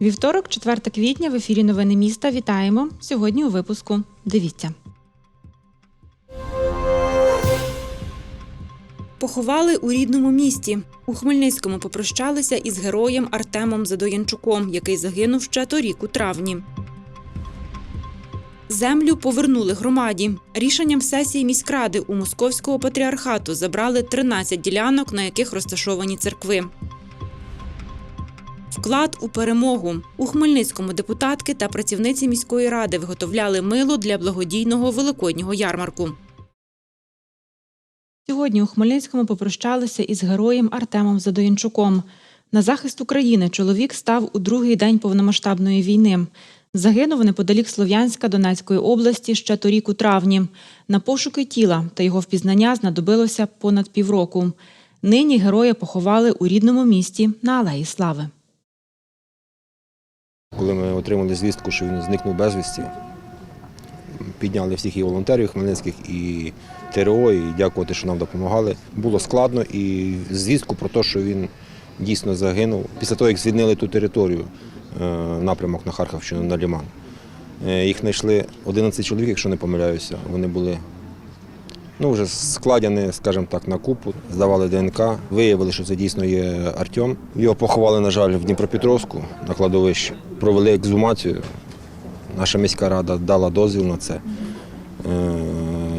Вівторок, 4 квітня, в ефірі Новини міста. Вітаємо. Сьогодні у випуску. Дивіться. Поховали у рідному місті. У Хмельницькому попрощалися із героєм Артемом Задоянчуком, який загинув ще торік у травні. Землю повернули громаді. Рішенням сесії міськради у Московського патріархату забрали 13 ділянок, на яких розташовані церкви. Вклад у перемогу у Хмельницькому депутатки та працівниці міської ради виготовляли мило для благодійного великоднього ярмарку. Сьогодні у Хмельницькому попрощалися із героєм Артемом Задоянчуком. На захист України чоловік став у другий день повномасштабної війни. Загинув неподалік Слов'янська Донецької області ще торік у травні. На пошуки тіла та його впізнання знадобилося понад півроку. Нині героя поховали у рідному місті на Алеї Слави. Коли ми отримали звістку, що він зникнув безвісті, підняли всіх і волонтерів хмельницьких, і ТРО, і дякувати, що нам допомагали. Було складно і звістку про те, що він дійсно загинув. Після того, як звільнили ту територію, е, напрямок на Харківщину, на Ліман. Е, Їх знайшли 11 чоловік, якщо не помиляюся. Вони були ну, вже складені, скажімо так, на купу, здавали ДНК, виявили, що це дійсно є Артем. Його поховали, на жаль, в Дніпропетровську на кладовищі. Провели екзумацію. Наша міська рада дала дозвіл на це. Е,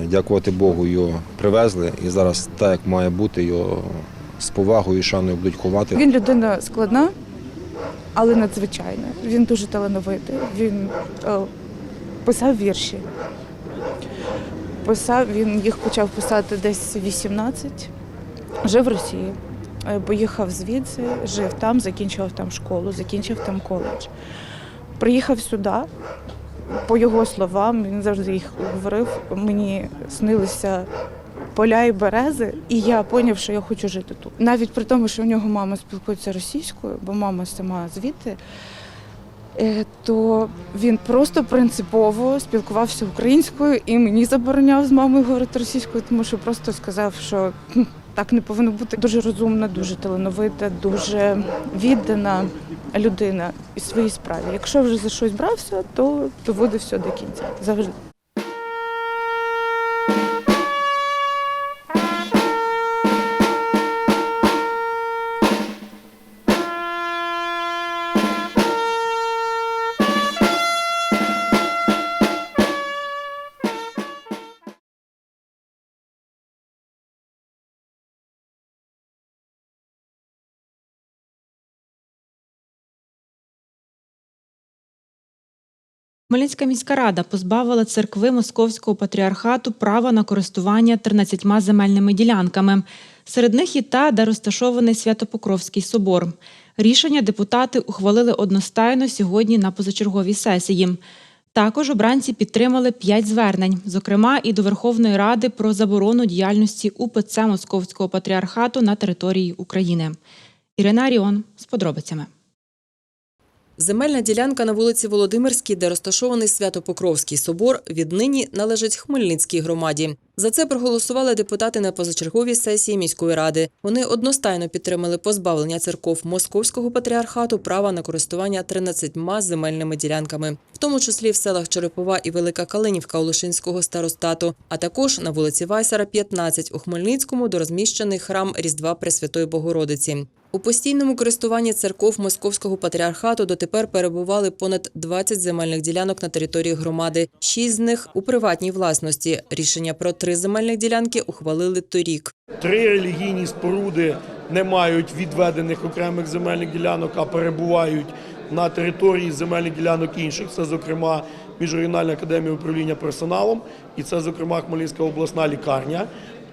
Дякувати Богу, його привезли і зараз так, як має бути, його з повагою і шаною будуть ховати. Він людина складна, але надзвичайна. Він дуже талановитий. Він е, писав вірші. Писав, він їх почав писати десь 18, жив в Росії. Е, Поїхав звідси, жив там, закінчив там школу, закінчив там коледж. Приїхав сюди, по його словам, він завжди їх говорив, мені снилися поля і берези, і я зрозумів, що я хочу жити тут. Навіть при тому, що у нього мама спілкується російською, бо мама сама звідти, е, то він просто принципово спілкувався українською і мені забороняв з мамою говорити російською, тому що просто сказав, що «Хм, так не повинно бути. Дуже розумна, дуже талановита, дуже віддана людина і своїй справі. Якщо вже за щось брався, то доводив все до кінця. Завжди. Хмельницька міська рада позбавила церкви Московського патріархату права на користування 13 земельними ділянками. Серед них і та, де розташований Святопокровський собор. Рішення депутати ухвалили одностайно сьогодні на позачерговій сесії. Також обранці підтримали п'ять звернень, зокрема і до Верховної Ради про заборону діяльності УПЦ Московського патріархату на території України. Ірина Аріон з подробицями. Земельна ділянка на вулиці Володимирській, де розташований Свято-Покровський собор, віднині належить Хмельницькій громаді. За це проголосували депутати на позачерговій сесії міської ради. Вони одностайно підтримали позбавлення церков Московського патріархату права на користування 13 земельними ділянками, в тому числі в селах Черепова і Велика Калинівка Олешинського старостату, а також на вулиці Вайсара, 15 у Хмельницькому, де розміщений храм Різдва Пресвятої Богородиці. У постійному користуванні церков Московського патріархату дотепер перебували понад 20 земельних ділянок на території громади. Шість з них у приватній власності. Рішення про три земельних ділянки ухвалили торік. Три релігійні споруди не мають відведених окремих земельних ділянок, а перебувають на території земельних ділянок інших. Це, зокрема, Міжрегіональна академія управління персоналом, і це, зокрема, Хмельницька обласна лікарня.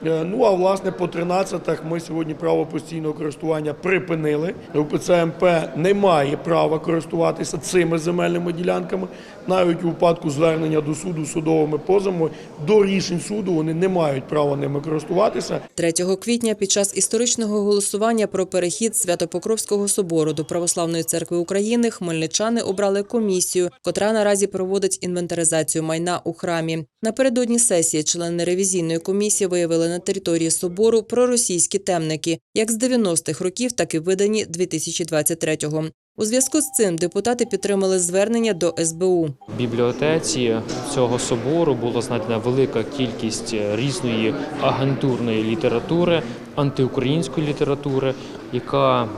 Е, Ну а власне по 13-х ми сьогодні право постійного користування припинили. УПЦ МП не має права користуватися цими земельними ділянками. Навіть у випадку звернення до суду судовими позовами до рішень суду вони не мають права ними користуватися. 3 квітня під час історичного голосування про перехід Свято-Покровського собору до Православної церкви України хмельничани обрали комісію, котра наразі проводить інвентаризацію майна у храмі. Напередодні сесії члени ревізійної комісії виявили на території собору проросійські темники, як з 90-х років, так і видані 2023-го. У зв'язку з цим депутати підтримали звернення до СБУ. В бібліотеці цього собору була знайдена велика кількість різної агентурної літератури, антиукраїнської літератури, яка е,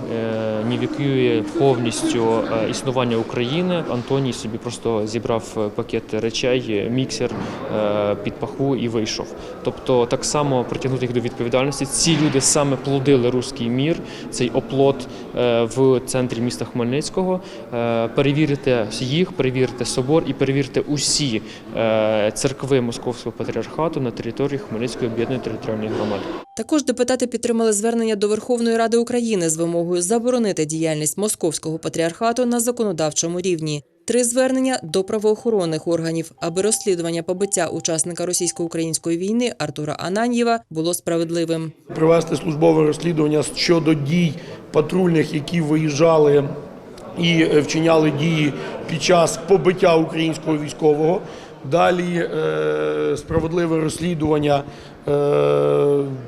нівікує повністю е, існування України. Антоній собі просто зібрав пакет речей, е, міксер е, під паху і вийшов. Тобто, так само притягнути їх до відповідальності. Ці люди саме плодили руський мір, цей оплот е, в центрі міста Хмельницького. Е, Перевірити їх, перевірити собор і перевірити усі е, церкви Московського патріархату на території Хмельницької об'єднаної територіальної громади. Також депутати підтримали звернення до Верховної Ради України з вимогою заборонити діяльність московського патріархату на законодавчому рівні. Три звернення до правоохоронних органів, аби розслідування побиття учасника російсько-української війни Артура Ананьєва було справедливим. Провести службове розслідування щодо дій патрульних, які виїжджали і вчиняли дії під час побиття українського військового. Далі е, справедливе розслідування,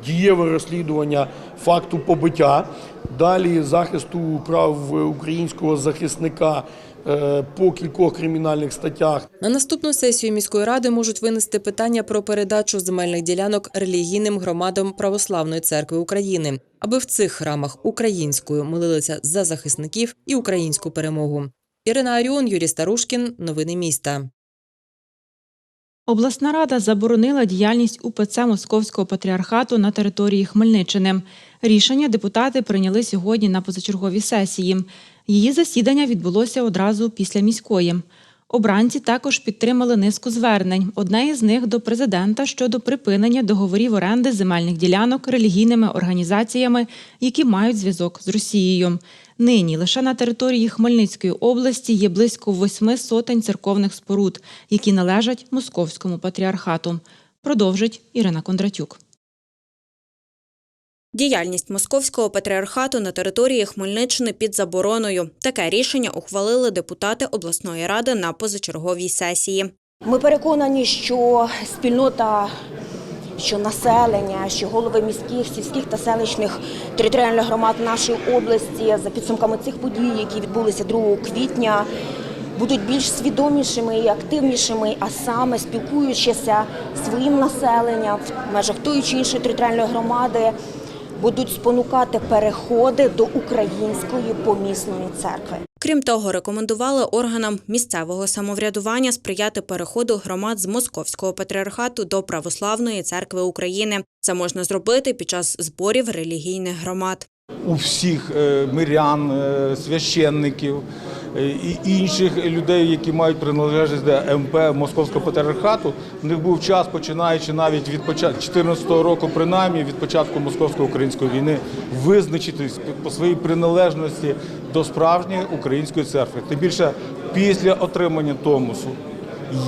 дієве розслідування факту побиття. Далі захисту прав українського захисника е, по кількох кримінальних статтях. На наступну сесію міської ради можуть винести питання про передачу земельних ділянок релігійним громадам Православної церкви України, аби в цих храмах українською молилися за захисників і українську перемогу. Ірина Аріон, Юрій Старушкін. Новини міста. Обласна рада заборонила діяльність УПЦ Московського патріархату на території Хмельниччини. Рішення депутати прийняли сьогодні на позачерговій сесії. Її засідання відбулося одразу після міської. Обранці також підтримали низку звернень. Одне із них до президента щодо припинення договорів оренди земельних ділянок релігійними організаціями, які мають зв'язок з Росією. Нині лише на території Хмельницької області є близько восьми сотень церковних споруд, які належать московському патріархату. Продовжить Ірина Кондратюк. Діяльність московського патріархату на території Хмельниччини під забороною. Таке рішення ухвалили депутати обласної ради на позачерговій сесії. Ми переконані, що спільнота, що населення, що голови міських, сільських та селищних територіальних громад нашої області за підсумками цих подій, які відбулися 2 квітня, будуть більш свідомішими і активнішими, а саме спілкуючися своїм населенням в межах тої чи іншої територіальної громади, будуть спонукати переходи до української помісної церкви. Крім того, рекомендували органам місцевого самоврядування сприяти переходу громад з московського патріархату до Православної церкви України. Це можна зробити під час зборів релігійних громад. у всіх е, мирян, е, священників е, і інших людей, які мають приналежність до МП Московського патріархату. У них був час, починаючи навіть від початку 2014 року, принаймні від початку московсько-української війни, визначитись по своїй приналежності до справжньої української церкви. Тим більше після отримання Томосу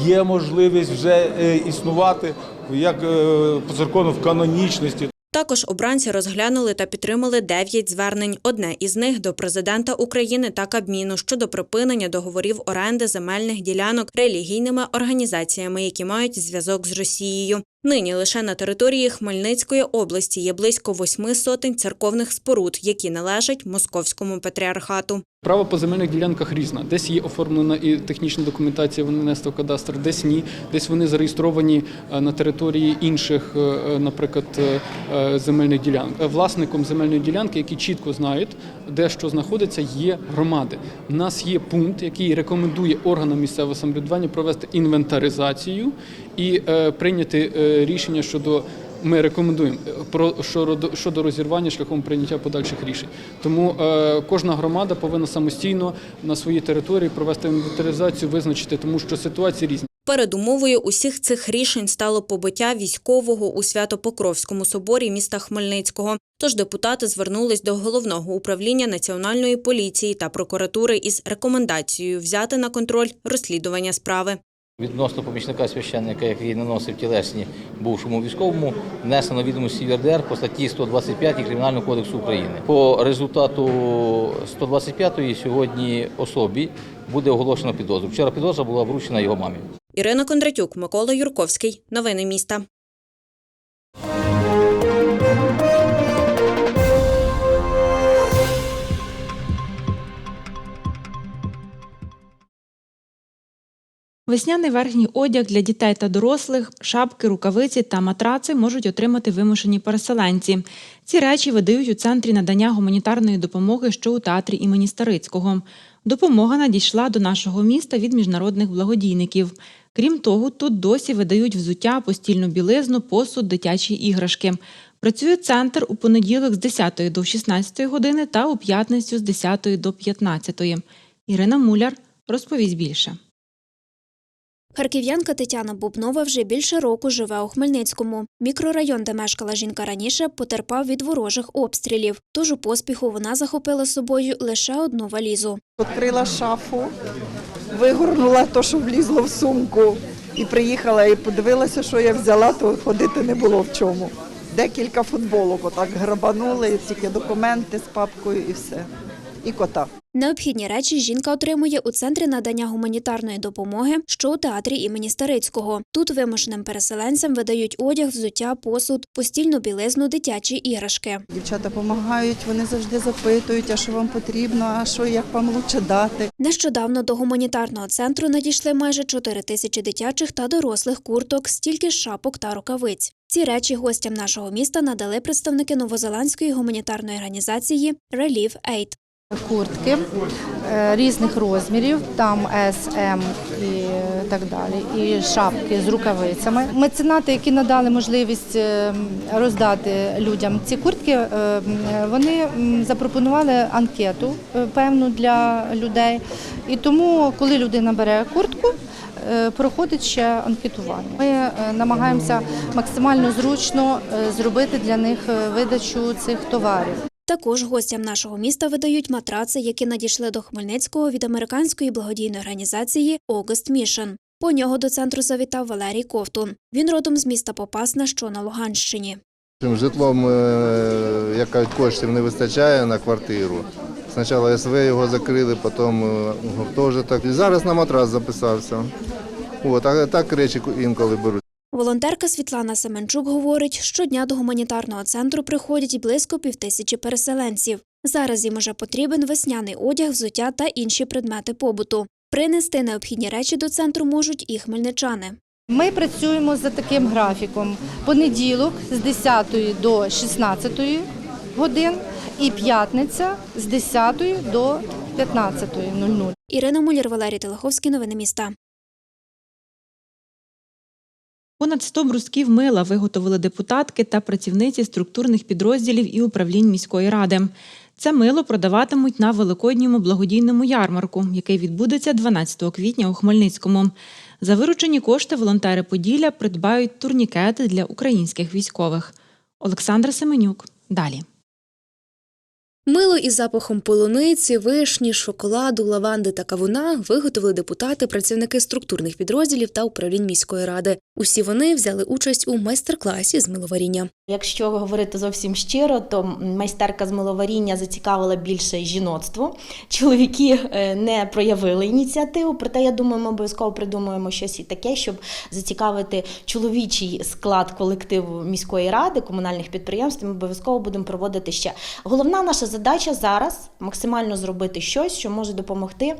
є можливість вже е, існувати як е, по закону в канонічності. Також обранці розглянули та підтримали дев'ять звернень. Одне із них до президента України та Кабміну щодо припинення договорів оренди земельних ділянок релігійними організаціями, які мають зв'язок з Росією. Нині лише на території Хмельницької області є близько восьми сотень церковних споруд, які належать московському патріархату. Право по земельних ділянках різна. Десь є оформлена і технічна документація, вони внесені в кадастр, десь ні, десь вони зареєстровані е, на території інших, е, е, наприклад, земельних ділянок. Власником земельної ділянки, які чітко знають, де що знаходиться, є громади. У нас є пункт, який рекомендує органам місцевого самоврядування провести інвентаризацію і е, прийняти е, рішення щодо. Ми рекомендуємо е, про щодо, розірвання шляхом прийняття подальших рішень. Тому е, кожна громада повинна самостійно на своїй території провести інвентаризацію, визначити, тому що ситуації різні. Передумовою усіх цих рішень стало побиття військового у Свято-Покровському соборі міста Хмельницького. Тож депутати звернулись до головного управління національної поліції та прокуратури із рекомендацією взяти на контроль розслідування справи. Відносно помічника священника, який наносив тілесні бувшому військовому, внесено відомості в ЄРДР по статті 125 Кримінального кодексу України. По результату 125 сьогодні особі буде оголошено підозру. Вчора підозра була вручена його мамі. Ірина Кондратюк, Микола Юрковський. Новини міста. Весняний верхній одяг для дітей та дорослих, шапки, рукавиці та матраци можуть отримати вимушені переселенці. Ці речі видають у центрі надання гуманітарної допомоги, що у театрі імені Старицького. Допомога надійшла до нашого міста від міжнародних благодійників. Крім того, тут досі видають взуття, постільну білизну, посуд, дитячі іграшки. Працює центр у понеділок з 10 до 16 години та у п'ятницю з 10 до 15. Ірина Муляр розповість більше. Харків'янка Тетяна Бубнова вже більше року живе у Хмельницькому. Мікрорайон, де мешкала жінка раніше, потерпав від ворожих обстрілів. Тож у поспіху вона захопила з собою лише одну валізу. Відкрила шафу, вигорнула те, що влізло в сумку, і приїхала і подивилася, що я взяла, то ходити не було в чому. Декілька футболок отак грабанули, тільки документи з папкою і все. І кота. Необхідні речі жінка отримує у центрі надання гуманітарної допомоги, що у театрі імені Старицького. Тут вимушеним переселенцям видають одяг, взуття, посуд, постільну білизну, дитячі іграшки. Дівчата допомагають, вони завжди запитують, а що вам потрібно, а що як вам лучше дати. Нещодавно до гуманітарного центру надійшли майже 4 тисячі дитячих та дорослих курток, стільки ж шапок та рукавиць. Ці речі гостям нашого міста надали представники новозеландської гуманітарної організації Relief Aid. Куртки е, різних розмірів, там S, M і так далі, і шапки з рукавицями. Меценати, які надали можливість е, роздати людям ці куртки, е, вони запропонували анкету е, певну для людей. І тому, коли людина бере куртку, е, проходить ще анкетування. Ми е, намагаємося максимально зручно е, зробити для них е, видачу цих товарів. Також гостям нашого міста видають матраци, які надійшли до Хмельницького від американської благодійної організації August Mission. По нього до центру завітав Валерій Ковтун. Він родом з міста Попасна, що на Луганщині. Житлом, е, як кажуть, коштів не вистачає на квартиру. Спочатку СВ його закрили, потім е, гуртожиток. І зараз на матрас записався. От, а так речі інколи беруть. Волонтерка Світлана Семенчук говорить, щодня до гуманітарного центру приходять близько півтисячі переселенців. Зараз їм уже потрібен весняний одяг, взуття та інші предмети побуту. Принести необхідні речі до центру можуть і хмельничани. Ми працюємо за таким графіком: понеділок з 10 до 16 годин і п'ятниця з 10 до 15.00. Ірина Муляр, Валерій Телеховський. Новини міста. Понад 100 брусків мила виготовили депутатки та працівниці структурних підрозділів і управлінь міської ради. Це мило продаватимуть на великодньому благодійному ярмарку, який відбудеться 12 квітня у Хмельницькому. За виручені кошти волонтери Поділля придбають турнікети для українських військових. Олександра Семенюк. Далі. Мило із запахом полуниці, вишні, шоколаду, лаванди та кавуна виготовили депутати, працівники структурних підрозділів та управлінь міської ради. Усі вони взяли участь у майстер-класі з миловаріння. Якщо говорити зовсім щиро, то майстерка з миловаріння зацікавила більше жіноцтво. Чоловіки е, не проявили ініціативу, проте я думаю, ми обов'язково придумаємо щось і таке, щоб зацікавити чоловічий склад колективу міської ради, комунальних підприємств. Ми обов'язково будемо проводити ще. Головна наша задача зараз максимально зробити щось, що може допомогти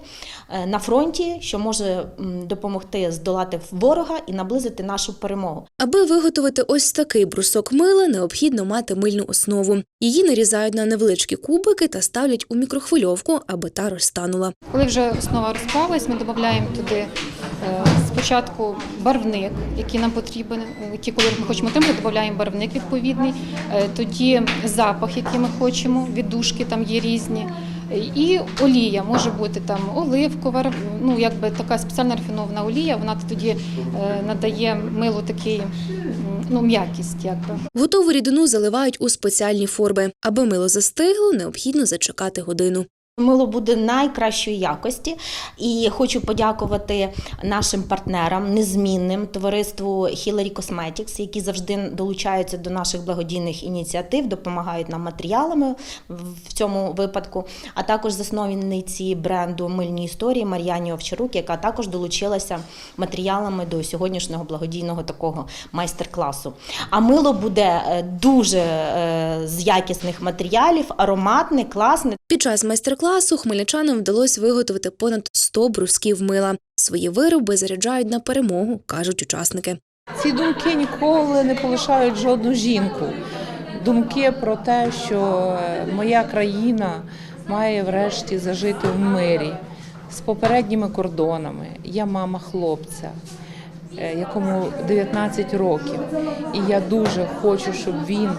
е, на фронті, що може допомогти здолати ворога і наблизити нашу перемогу. Аби виготовити ось такий брусок мила, необхідно мати мильну основу. Її нарізають на невеличкі кубики та ставлять у мікрохвильовку, аби та розтанула. Коли вже основа розплавилась, ми додаємо туди е, спочатку барвник, який нам потрібен. е, Ті кольори ми хочемо отримати, додаємо барвник відповідний. Е, Тоді запах, який ми хочемо, віддушки там є різні. І олія може бути там оливкова, ну якби така спеціальна рафінована олія. Вона тоді е, надає милу такий ну, м'якість, якби. Готову рідину заливають у спеціальні форми. Аби мило застигло, необхідно зачекати годину. Мило буде найкращої якості, і хочу подякувати нашим партнерам, незмінним товариству Hillary Cosmetics, які завжди долучаються до наших благодійних ініціатив, допомагають нам матеріалами в цьому випадку. А також засновниці бренду Мильні історії Мар'яні Овчарук, яка також долучилася матеріалами до сьогоднішнього благодійного такого майстер-класу. А мило буде е, дуже е, з якісних матеріалів, ароматне, класне. Під час майстер-класу хмельничанам вдалося виготовити понад 100 брусків мила. Свої вироби заряджають на перемогу, кажуть учасники. Ці думки ніколи не полишають жодну жінку. Думки про те, що е, моя країна має врешті зажити в мирі з попередніми кордонами. Я мама хлопця, е, якому 19 років. І я дуже хочу, щоб він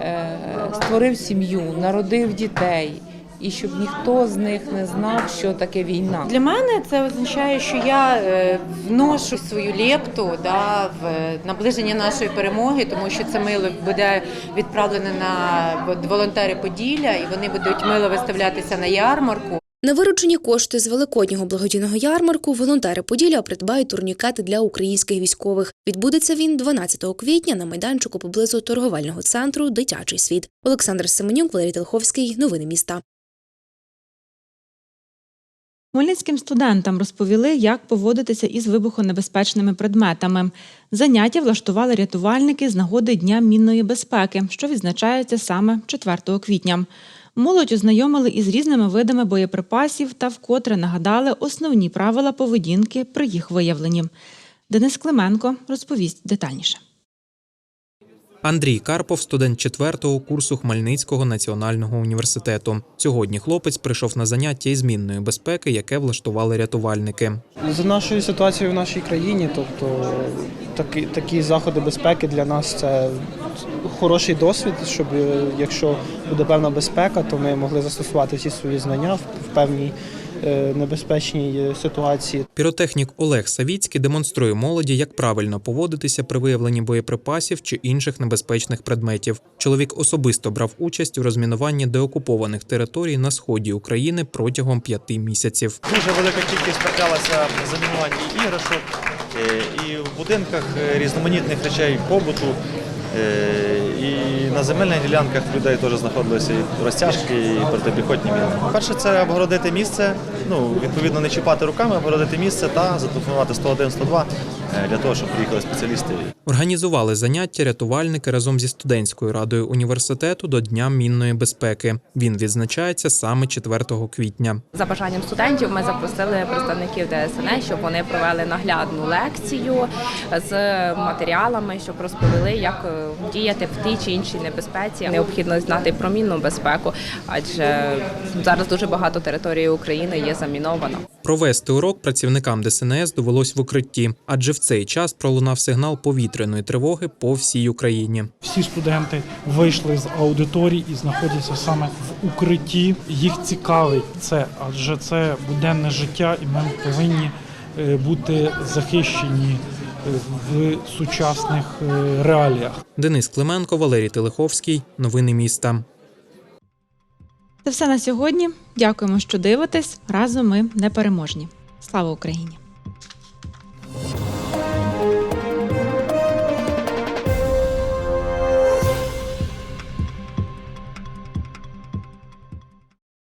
е, створив сім'ю, народив дітей. І щоб ніхто з них не знав, що таке війна. Для мене це означає, що я е, вношу свою лепту да, в наближення нашої перемоги, тому що це мило буде відправлене на волонтери Поділля, і вони будуть мило виставлятися на ярмарку. На виручені кошти з великоднього благодійного ярмарку волонтери Поділля придбають турнікети для українських військових. Відбудеться він 12 квітня на майданчику поблизу торговельного центру Дитячий світ. Олександр Семенюк, Валерій Телховський. Новини міста. Хмельницьким студентам розповіли, як поводитися із вибухонебезпечними предметами. Заняття влаштували рятувальники з нагоди Дня мінної безпеки, що відзначається саме 4 квітня. Молодь ознайомили із різними видами боєприпасів та вкотре нагадали основні правила поведінки при їх виявленні. Денис Клименко розповість детальніше. Андрій Карпов, студент четвертого курсу Хмельницького національного університету. Сьогодні хлопець прийшов на заняття із мінної безпеки, яке влаштували рятувальники. За нашою ситуацією в нашій країні, тобто такі, такі заходи безпеки для нас це хороший досвід, щоб е, якщо буде певна безпека, то ми могли застосувати всі свої знання в певній небезпечній е, ситуації. Піротехнік Олег Савіцький демонструє молоді, як правильно поводитися при виявленні боєприпасів чи інших небезпечних предметів. Чоловік особисто брав участь у розмінуванні деокупованих територій на сході України протягом п'яти місяців. Дуже велика кількість траплялася замінування іграшок е, і в будинках е, різноманітних речей побуту. Е, І на земельних ділянках людей теж знаходилися і розтяжки, і протипіхотні міни. Перше це обгородити місце, ну відповідно не чіпати руками, обгородити місце та зателефонувати 101-102 е, для того, щоб приїхали спеціалісти. Організували заняття рятувальники разом зі студентською радою університету до Дня мінної безпеки. Він відзначається саме 4 квітня. За бажанням студентів ми запросили представників ДСНС, щоб вони провели наглядну лекцію з матеріалами, щоб розповіли, як е, діяти в тій чи іншій небезпеці. Необхідно знати про мінну безпеку, адже зараз дуже багато території України є заміновано. Провести урок працівникам ДСНС довелось в укритті, адже в цей час пролунав сигнал повітряної тривоги по всій Україні. Всі студенти вийшли з аудиторії і знаходяться саме в укритті. Їх цікавить це, адже це буденне життя, і ми повинні е, бути захищені в сучасних е, реаліях. Денис Клименко, Валерій Телеховський. Новини міста. Це все на сьогодні. Дякуємо, що дивитесь. Разом ми непереможні. Слава Україні!